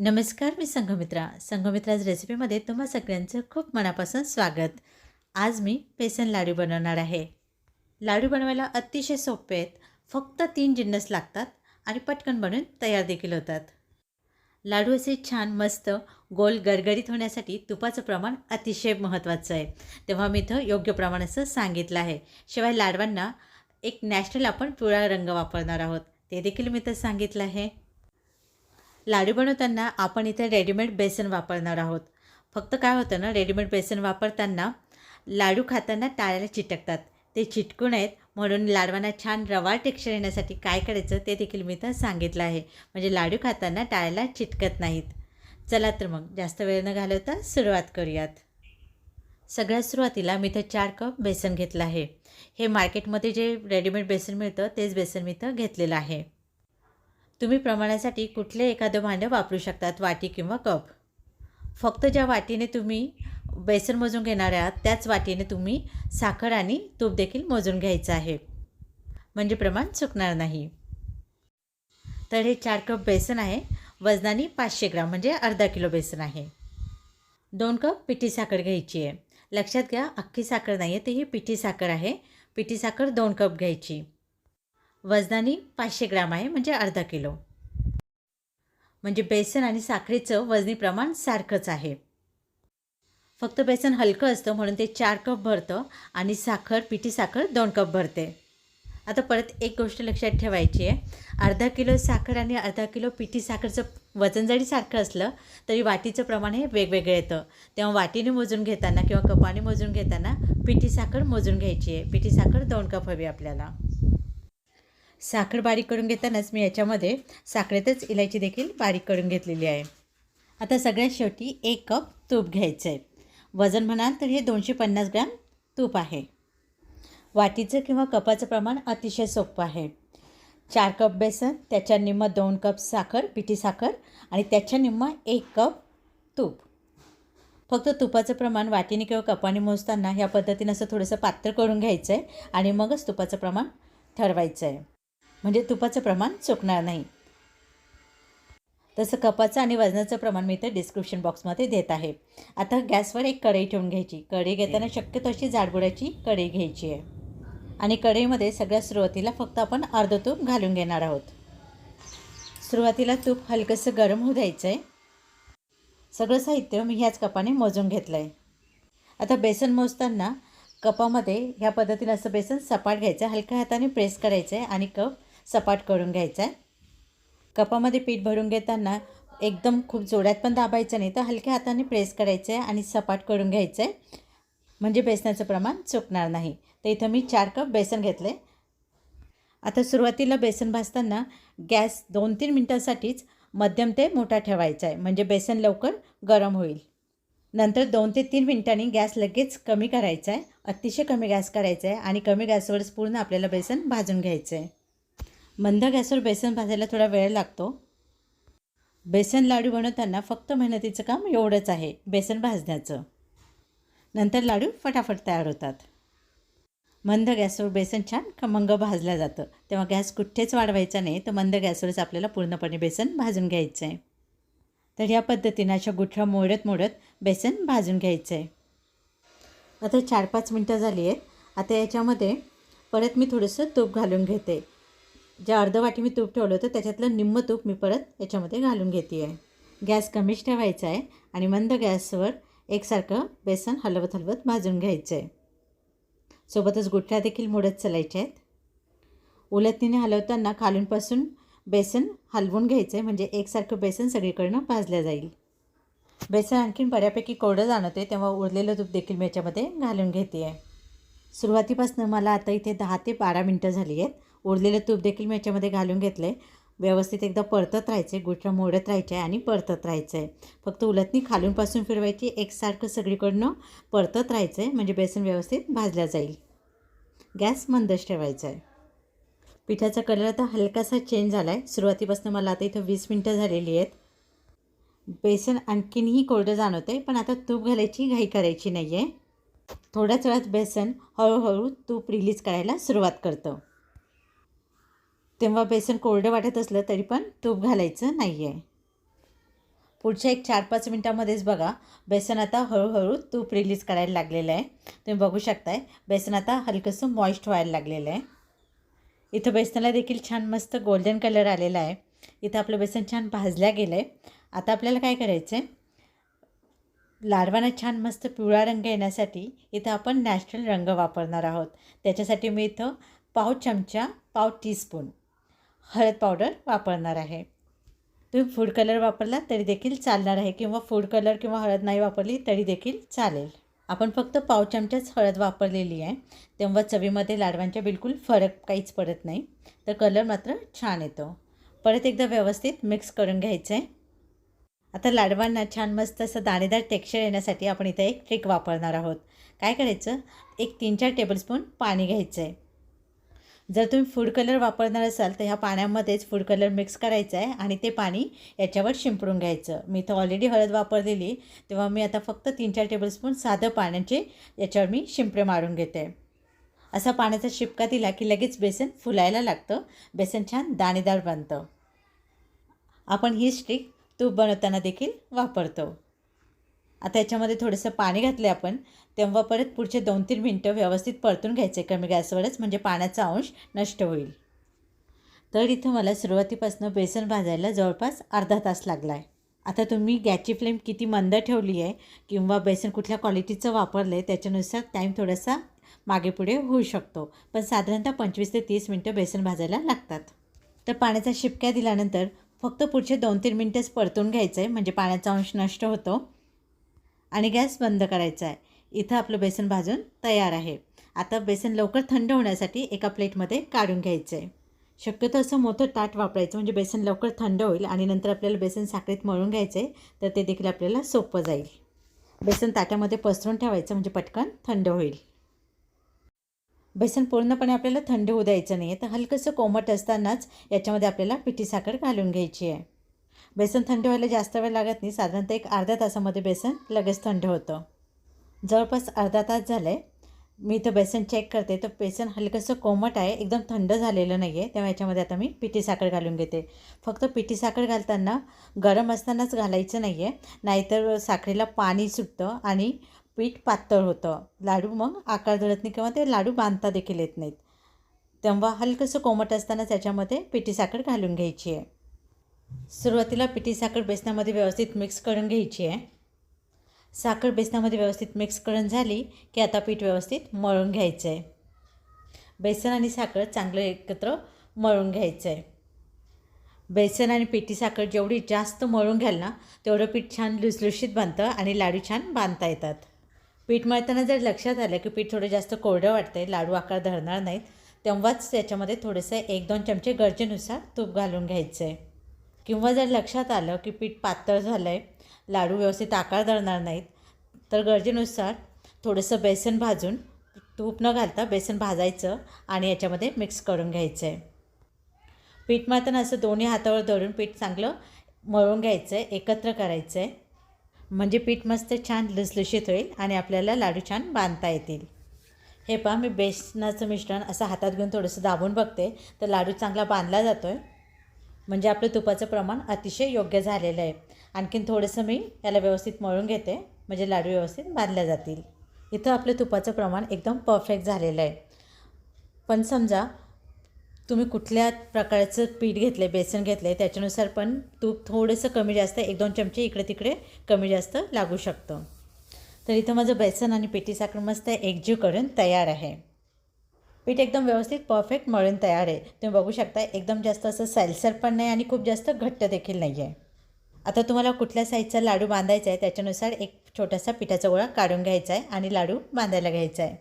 नमस्कार मी संघमित्रा. संघमित्राज रेसिपीमध्ये तुम्हा सगळ्यांचं खूप मनापासून स्वागत. आज मी बेसन लाडू बनवणार आहे. लाडू बनवायला अतिशय सोपे आहेत. फक्त तीन जिन्नस लागतात आणि पटकन बनून तयार देखील होतात. लाडू असे छान मस्त गोल गरगरीत होण्यासाठी तुपाचं प्रमाण अतिशय महत्त्वाचं आहे. तेव्हा मी इथं योग्य प्रमाण असं सांगितलं आहे. शिवाय लाडवांना एक नॅचरल आपण पिवळा रंग वापरणार आहोत. ते देखील मी तर सांगितलं आहे. लाडू बनवताना आपण इथे रेडीमेड बेसन वापरणार आहोत. फक्त काय होतं ना रेडीमेड बेसन वापरताना लाडू खाताना टाळ्याला चिटकतात. ते चिटकू नयेत म्हणून लाडवांना छान रवा टेक्स्चर येण्यासाठी काय करायचं ते देखील मी तर सांगितलं आहे. म्हणजे लाडू खाताना टाळ्याला चिटकत नाहीत. चला तर मग जास्त वेळ न घालवता सुरुवात करूयात. सगळ्यात सुरुवातीला मी इथं चार कप बेसन घेतलं आहे. हे मार्केटमध्ये जे रेडीमेड बेसन मिळतं तेच बेसन मी तर घेतलेलं आहे. तुम्ही प्रमाणासाठी कुठले एखादं भांडं वापरू शकतात वाटी किंवा कप. फक्त ज्या वाटीने तुम्ही बेसन मोजून घेणार आहात त्याच वाटीने तुम्ही साखर आणि तूप देखील मोजून घ्यायचं आहे. म्हणजे प्रमाण चुकणार नाही. तर हे चार कप बेसन आहे. वजनाने पाचशे ग्राम म्हणजे अर्धा किलो बेसन आहे. दोन कप पिठी साखर घ्यायची आहे. लक्षात घ्या अख्खी साखर नाही आहे तर ही पिठी साखर आहे. पिठी साखर दोन कप घ्यायची. वजनाने पाचशे ग्राम आहे म्हणजे अर्धा किलो. म्हणजे बेसन आणि साखरेचं वजनी प्रमाण सारखंच आहे. फक्त बेसन हलकं असतं म्हणून ते चार कप भरतं आणि साखर पिठी साखर दोन कप भरते. आता परत एक गोष्ट लक्षात ठेवायची आहे. अर्धा किलो साखर आणि अर्धा किलो पिठी साखरचं वजन जरी सारखं असलं तरी वाटीचं प्रमाण हे वेगवेगळं येतं. तेव्हा वाटीने मोजून घेताना किंवा कपाने मोजून घेताना पिठी साखर मोजून घ्यायची आहे. पिठी साखर दोन कप हवी आपल्याला. साखर बारीक करून घेतानाच मी याच्यामध्ये साखरेतच इलायची देखील बारीक करून घेतलेली आहे. आता सगळ्यात शेवटी एक कप तूप घ्यायचं आहे वजन म्हणाल तर हे दोनशे पन्नास ग्रॅम तूप आहे. वाटीचं किंवा कपाचं प्रमाण अतिशय सोपं आहे. चार कप बेसन त्याच्या निम्म दोन कप साखर पिठी साखर आणि त्याच्या निम्म एक कप तूप. फक्त तुपाचं प्रमाण वाटीने किंवा कपाने मोजताना ह्या पद्धतीनं असं थोडंसं पात्र करून घ्यायचं आहे आणि मगच तुपाचं प्रमाण ठरवायचं आहे म्हणजे तुपाचं प्रमाण चुकणार नाही. तसं कपाचं आणि वजनाचं प्रमाण मी इथं डिस्क्रिप्शन बॉक्समध्ये देत आहे. आता गॅसवर एक कढई ठेवून घ्यायची. कढई घेताना शक्यतो अशी जाडबुडाची कढई घ्यायची आहे. आणि कढईमध्ये सगळ्यात सुरुवातीला फक्त आपण अर्ध तूप घालून घेणार आहोत. सुरुवातीला तूप हलकंसं गरम होऊ द्यायचं आहे सगळं साहित्य मी ह्याच कपाने मोजून घेतलं आहे आता बेसन मोजताना कपामध्ये ह्या पद्धतीनं असं बेसन सपाट घ्यायचं आहे हलक्या हाताने प्रेस करायचं आहे आणि कप सपाट करून घ्यायचा आहे. कपामध्ये पीठ भरून घेताना एकदम खूप जोड्यात पण दाबायचं नाही तर हलक्या हाताने प्रेस करायचं आहे आणि सपाट करून घ्यायचं आहे. म्हणजे बेसनाचं प्रमाण चुकणार नाही. तर इथं मी चार कप बेसन घेतले आता सुरुवातीला बेसन भाजताना गॅस दोन तीन मिनटांसाठीच मध्यम ते मोठा ठेवायचा आहे. म्हणजे बेसन लवकर गरम होईल. नंतर दोन ते तीन मिनटांनी गॅस लगेच कमी करायचा आहे. अतिशय कमी गॅस करायचा आहे आणि कमी गॅसवरच पूर्ण आपल्याला बेसन भाजून घ्यायचं आहे. मंद गॅसवर बेसन भाजायला थोडा वेळ लागतो. बेसन लाडू बनवताना फक्त मेहनतीचं काम एवढंच आहे बेसन भाजण्याचं. नंतर लाडू फटाफट तयार होतात. मंद गॅसवर बेसन छान खमंग भाजलं जातं. तेव्हा गॅस कुठेच वाढवायचा नाही तर मंद गॅसवरच आपल्याला पूर्णपणे बेसन भाजून घ्यायचं आहे तर या पद्धतीनं अशा गुठळ्या मोडत मोडत बेसन भाजून घ्यायचं आहे आता चार पाच मिनटं झाली आहेत. आता याच्यामध्ये परत मी थोडंसं तूप घालून घेते. ज्या अर्ध वाटी मी तूप ठेवलं होतं त्याच्यातलं निम्म तूप मी परत याच्यामध्ये घालून घेते आहे गॅस कमीच ठेवायचा आहे आणि मंद गॅसवर एकसारखं बेसन हलवत हलवत भाजून घ्यायचं आहे सोबतच गुठळ्या देखील मोडत चालायच्या आहेत. उलतीने हलवताना खालूनपासून बेसन हलवून घ्यायचं आहे म्हणजे एकसारखं बेसन सगळीकडनं भाजलं जाईल. बेसन आणखीन बऱ्यापैकी कोरडं जाणवते तेव्हा उरलेलं तूप देखील मी याच्यामध्ये घालून घेते आहे सुरुवातीपासून मला आता इथे दहा ते बारा मिनटं झाली आहेत. उरलेलं तूप देखील मी याच्यामध्ये घालून घेतलं आहे व्यवस्थित एकदा परतत राहायचं आहे गुठळं मोडत राहायचं आहे आणि परतत राहायचं आहे फक्त उलटणी खालूनपासून फिरवायची एकसारखं सगळीकडनं परतत राहायचं आहे म्हणजे बेसन व्यवस्थित भाजलं जाईल. गॅस मंदच ठेवायचा आहे पिठाचा कलर आता हलकासा चेंज झाला आहे सुरुवातीपासून मला आता इथं वीस मिनटं झालेली आहेत. बेसन आणखीनही कोरडं जाणवतं आहे पण आता तूप घालायची घाई करायची नाही आहे थोड्याच वेळात बेसन हळूहळू तूप रिलीज करायला सुरुवात करतं. तेव्हा बेसन कोरडं वाटत असलं तरी पण तूप घालायचं नाही आहे पुढच्या एक चार पाच मिनटामध्येच बघा बेसन आता हळूहळू तूप रिलीज करायला लागलेलं आहे. तुम्ही बघू शकताय बेसन आता हलकंसं मॉइस्ट व्हायला लागलेलं आहे. इथं बेसनाला देखील छान मस्त गोल्डन कलर आलेला आहे. इथं आपलं बेसन छान भाजल्या गेलं आहे आता आपल्याला काय करायचं आहे लाडवांना छान मस्त पिवळा रंग येण्यासाठी इथं आपण नॅचरल रंग वापरणार आहोत. त्याच्यासाठी मी इथं पाव चमचा पाव टीस्पून हळद पावडर वापरणार आहे. तुम्ही फूड कलर वापरला तरी देखील चालणार आहे किंवा फूड कलर किंवा हळद नाही वापरली तरी देखील चालेल. आपण फक्त पाव चमचाच हळद वापरलेली आहे. तेव्हा चवीमध्ये लाडवांच्या बिलकुल फरक काहीच पडत नाही. तर कलर मात्र छान येतो. परत एकदा व्यवस्थित मिक्स करून घ्यायचं आहे आता लाडवांना छान मस्त असं दाणेदार टेक्स्चर येण्यासाठी आपण इथं एक ट्रिक वापरणार आहोत. काय करायचं? एक तीन चार टेबलस्पून पाणी घ्यायचं आहे जर तुम्ही फूड कलर वापरणार असाल तर ह्या पाण्यामध्येच फूड कलर मिक्स करायचं आहे आणि ते पाणी याच्यावर शिंपडून घ्यायचं. मी तर ऑलरेडी हळद वापरलेली. तेव्हा मी आता फक्त तीन चार टेबलस्पून साधं पाण्याचे याच्यावर मी शिंपडे मारून घेते. असा पाण्याचा शिपका दिला की लगेच बेसन फुलायला लागतं. बेसन छान दाणेदार बनतं. आपण ही स्टिक तूप बनवताना देखील वापरतो. आता याच्यामध्ये थोडंसं पाणी घातले आपण तेव्हा परत पुढचे दोन तीन मिनटं व्यवस्थित परतून घ्यायचे कमी गॅसवरच म्हणजे पाण्याचा अंश नष्ट होईल. तर इथं मला सुरुवातीपासून बेसन भाजायला जवळपास अर्धा तास लागला आहे आता तुम्ही गॅसची फ्लेम किती मंद ठेवली आहे किंवा बेसन कुठल्या क्वालिटीचं वापरलं आहे त्याच्यानुसार टाईम थोडासा मागे पुढे होऊ शकतो. पण साधारणतः पंचवीस ते तीस मिनटं बेसन भाजायला लागतात. तर पाण्याचा शिपक्या दिल्यानंतर फक्त पुढचे दोन तीन मिनटेच परतून घ्यायचं आहे म्हणजे पाण्याचा अंश नष्ट होतो. आणि गॅस बंद करायचा आहे. इथं आपलं बेसन भाजून तयार आहे. आता बेसन लवकर थंड होण्यासाठी एका प्लेटमध्ये काढून घ्यायचं आहे शक्यतो असं मोठं ताट वापरायचं म्हणजे बेसन लवकर थंड होईल आणि नंतर आपल्याला बेसन साखरेत मळून घ्यायचं आहे तर ते देखील आपल्याला सोपं जाईल. बेसन ताटामध्ये पसरून ठेवायचं म्हणजे पटकन थंड होईल. बेसन पूर्णपणे आपल्याला थंड होऊ द्यायचं नाही आहे तर हलकंसं कोमट असतानाच याच्यामध्ये आपल्याला पिठी साखर घालून घ्यायची आहे. बेसन थंड व्हायला जास्त वेळ लागत नाही. साधारणतः एक अर्ध्या तासामध्ये बेसन लगेच थंड होतं. जवळपास अर्धा तास झालं आहे मी इथं बेसन चेक करते. तर बेसन हलकंसं कोमट आहे. एकदम थंड झालेलं नाही आहे तेव्हा याच्यामध्ये आता मी पिठी साखर घालून घेते. फक्त पिठी साखर घालताना गरम असतानाच घालायचं नाही आहे नाहीतर साखरेला पाणी सुटतं आणि पीठ पातळ होतं. लाडू मग आकार धरत नाही किंवा ते लाडू बांधता देखील येत नाहीत. तेव्हा हलकंसं कोमट असताना त्याच्यामध्ये पिठी साखर घालून घ्यायची आहे. सुरुवातीला पिठी साखर बेसनामध्ये व्यवस्थित मिक्स करून घ्यायची आहे. साखर बेसनामध्ये व्यवस्थित मिक्स करून झाली की आता पीठ व्यवस्थित मळून घ्यायचं आहे बेसन आणि साखर चांगलं एकत्र मळून घ्यायचं आहे बेसन आणि पिठी साखर जेवढी जास्त मळून घ्याल ना तेवढं पीठ छान लुसलुशीत बांधतं आणि लाडू छान बांधता येतात. पीठ मळताना जर लक्षात आलं की पीठ थोडं जास्त कोरडं वाटतं आहे लाडू आकार धरणार नाहीत तेव्हाच त्याच्यामध्ये थोडंसं एक दोन चमचे गरजेनुसार तूप घालून घ्यायचं आहे किंवा जर लक्षात आलं की पीठ पातळ झालं आहे लाडू व्यवस्थित आकार धरणार नाहीत तर गरजेनुसार थोडंसं बेसन भाजून तूप न घालता बेसन भाजायचं आणि याच्यामध्ये मिक्स करून घ्यायचं आहे पीठ मारताना असं दोन्ही हातावर धरून पीठ चांगलं मळून घ्यायचं आहे एकत्र करायचं आहे म्हणजे पीठ मस्त छान लुसलुशीत होईल आणि आपल्याला लाडू छान बांधता येतील. हे पहा मी बेसनाचं मिश्रण असं हातात घेऊन थोडंसं दाबून बघते तर लाडू चांगला बांधला जातो आहे म्हणजे आपलं तुपाचं प्रमाण अतिशय योग्य झालेलं आहे. आणखीन थोडंसं मी याला व्यवस्थित मळून घेते. म्हणजे लाडू व्यवस्थित बांधल्या जातील. इथं आपलं तुपाचं प्रमाण एकदम परफेक्ट झालेलं आहे. पण समजा तुम्ही कुठल्या प्रकारचं पीठ घेतलं आहे बेसन घेतलं आहे त्याच्यानुसार पण तूप थोडंसं कमी जास्त एक दोन चमचे इकडे तिकडे कमी जास्त लागू शकतं. तर इथं माझं बेसन आणि पिठी साखर मस्त एकजीव करून तयार आहे. पीठ एकदम व्यवस्थित परफेक्ट मळून तयार आहे. तुम्ही बघू शकता एकदम जास्त असं सैलसर पण नाही आणि खूप जास्त घट्ट देखील नाही आहे आता तुम्हाला कुठल्या साईजचा लाडू बांधायचा आहे त्याच्यानुसार एक छोटासा पिठाचा गोळा काढून घ्यायचा आहे आणि लाडू बांधायला घ्यायचा आहे.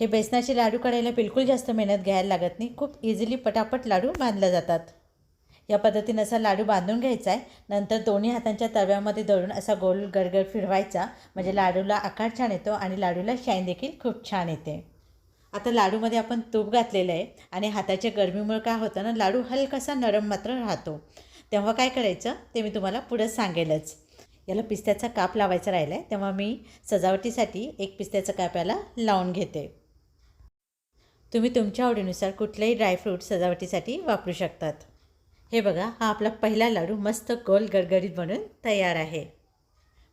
हे बेसनाचे लाडू काढायला बिलकुल जास्त मेहनत घ्यायला लागत नाही. खूप इझिली पटापट लाडू बांधले जातात. या पद्धतीनं असा लाडू बांधून घ्यायचा आहे. नंतर दोन्ही हातांच्या तव्यामध्ये दळून असा गोल गरगर फिरवायचा. म्हणजे लाडूला आकार छान येतो आणि लाडूला शाईन देखील खूप छान येते. आता लाडूमध्ये आपण तूप घातलेलं आहे आणि हाताच्या गरमीमुळे काय होतं ना लाडू हलकासा नरम मात्र राहतो. तेव्हा काय करायचं ते मी तुम्हाला पुढं सांगेलच. याला पिस्त्याचा काप लावायचा राहिला आहे तेव्हा मी सजावटीसाठी एक पिस्त्याचा काप याला लावून घेते. तुम्ही तुमच्या आवडीनुसार कुठलेही ड्रायफ्रूट सजावटीसाठी वापरू शकतात. हे बघा हा आपला पहिला लाडू मस्त गोल गडगडीत बनून तयार आहे.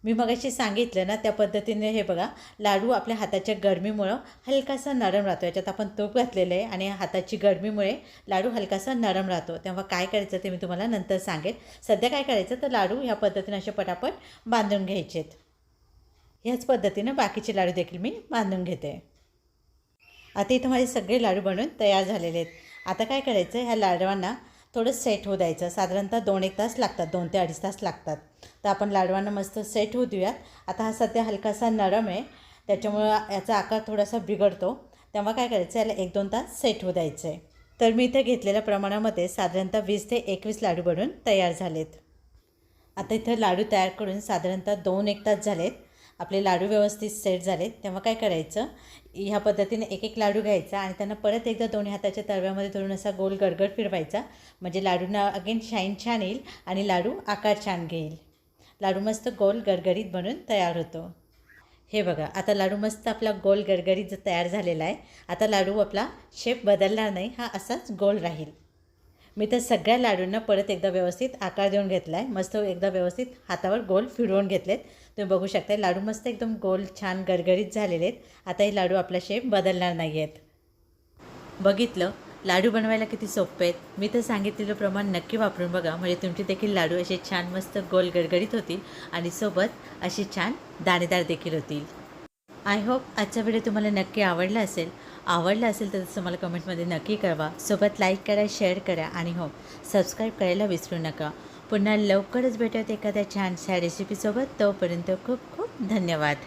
मी मगाशी सांगितलं ना त्या पद्धतीने हे बघा लाडू आपल्या हाताच्या गरमीमुळं हलकासा नरम राहतो. याच्यात आपण तूप घातलेलं आहे आणि हाताची गरमीमुळे लाडू हलकासा नरम राहतो. तेव्हा काय करायचं ते मी तुम्हाला नंतर सांगेन सध्या काय करायचं तर लाडू ह्या पद्धतीने असे पटापट बांधून घ्यायचेत. ह्याच पद्धतीनं बाकीचे लाडू देखील मी बांधून घेते. आता इथं माझे सगळे लाडू बनवून तयार झालेले आहेत. आता काय करायचं ह्या लाडवांना थोडं सेट होऊ द्यायचं. साधारणतः दोन एक तास लागतात दोन ते अडीच तास लागतात. तर आपण लाडवांना मस्त सेट होऊ देऊयात. आता हा सध्या हलकासा नरम आहे. त्याच्यामुळं याचा आकार थोडासा बिघडतो. तेव्हा काय करायचं? याला एक दोन तास सेट होऊ द्यायचं आहे तर मी इथे घेतलेल्या प्रमाणामध्ये साधारणतः वीस ते एकवीस लाडू बनवून तयार झालेत. आता इथं लाडू तयार करून साधारणतः दोन एक तास झालेत. आपले लाडू व्यवस्थित सेट झाले तेव्हा काय करायचं? ह्या पद्धतीने एक एक लाडू घ्यायचा आणि त्यांना परत एकदा दोन्ही हाताच्या तळव्यामध्ये धरून असा गोल गडगड फिरवायचा. म्हणजे लाडूंना अगेन शाईन छान येईल आणि लाडू आकार छान घेईल. लाडू मस्त गोल गडगडीत बनून तयार होतो. हे बघा आता लाडू मस्त आपला गोल गडगडीत जो तयार झालेला आहे आता लाडू आपला शेप बदलणार नाही हा असाच गोल राहील. मी तर सगळ्या लाडूंना परत एकदा व्यवस्थित आकार देऊन घेतला आहे मस्त एकदा व्यवस्थित हातावर गोल फिरवून घेतलेत. तुम्ही बघू शकता लाडू मस्त एकदम गोल छान गरगरीत झालेले आहेत. आता हे लाडू आपला शेप बदलणार नाही आहेत बघितलं लाडू बनवायला किती सोपे आहेत. मी तर सांगितलेलं प्रमाण नक्की वापरून बघा. म्हणजे तुमचे देखील लाडू असे छान मस्त गोल गडगडीत होतील आणि सोबत असे छान दाणेदार देखील होतील. आय होप आजचा व्हिडिओ तुम्हाला नक्की आवडला असेल. आवडला असेल तर तसं मला कमेंटमध्ये नक्की कळवा. सोबत लाईक करा शेअर करा आणि हो सबस्क्राईब करायला विसरू नका. पुन्हा लवकरच भेटत एखाद्या छानशा रेसिपीसोबत. तोपर्यंत खूप खूप धन्यवाद.